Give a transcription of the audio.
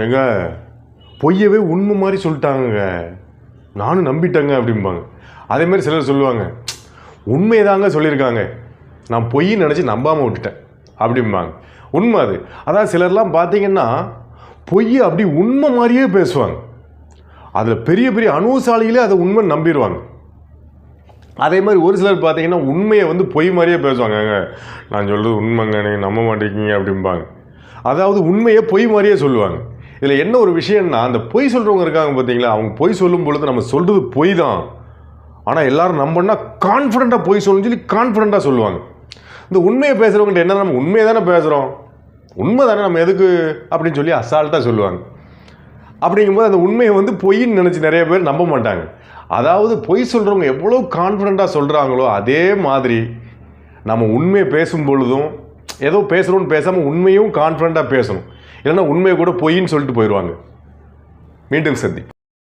ஏங்க பொய்யவே உண்மை மாதிரி சொல்லிட்டாங்க நானும் நம்பிட்டேங்க அப்படிம்பாங்க. அதே மாதிரி சிலர் சொல்லுவாங்க உண்மையை தாங்க சொல்லியிருக்காங்க. நான் பொய்ன்னு நினச்சி நம்பாமல் விட்டுட்டேன் அப்படிம்பாங்க. உண்மை அது. அதான் சிலர்லாம் பார்த்தீங்கன்னா பொய் அப்படி உண்மை மாதிரியே பேசுவாங்க. அதில் பெரிய பெரிய அணுசாலிகளே அதை உண்மை நம்பிடுவாங்க அதே மாதிரி ஒரு சிலர் பார்த்தீங்கன்னா உண்மையை வந்து பொய் மாதிரியே பேசுவாங்கங்க. நான் சொல்கிறது உண்மைங்க நீங்கள் நம்ப மாட்டேங்கிங்க அப்படிம்பாங்க. அதாவது உண்மையை பொய் மாதிரியே சொல்லுவாங்க. இதில் என்ன ஒரு விஷயம்னா அந்த பொய் சொல்கிறவங்க இருக்காங்க பார்த்தீங்களா அவங்க பொய் சொல்லும் பொழுது நம்ம சொல்கிறது பொய் தான். ஆனால் எல்லோரும் நம்பன்னா கான்ஃபிடண்ட்டாக பொய் சொல்லணும்னு சொல்லி கான்ஃபிடண்ட்டாக சொல்லுவாங்க. இந்த உண்மையை பேசுகிறவங்ககிட்ட என்ன நம்ம உண்மையை தானே பேசுகிறோம் உண்மை தானே நம்ம எதுக்கு அப்படின்னு சொல்லி அசால்ட்டாக சொல்லுவாங்க. அப்படிங்கும்போது அந்த உண்மையை வந்து பொய்ன்னு நினச்சி நிறைய பேர் நம்ப மாட்டாங்க. அதாவது பொய் சொல்கிறவங்க எவ்வளோ கான்ஃபிடண்ட்டாக சொல்கிறாங்களோ அதே மாதிரி நம்ம உண்மையை பேசும் பொழுதும் ஏதோ பேசணும்னு பேசாமல் உண்மையும் கான்ஃபிடண்ட்டாக பேசணும். இல்லைன்னா உண்மையை கூட பொய்ன்னு சொல்லிட்டு போயிடுவாங்க. மீண்டும் சந்தி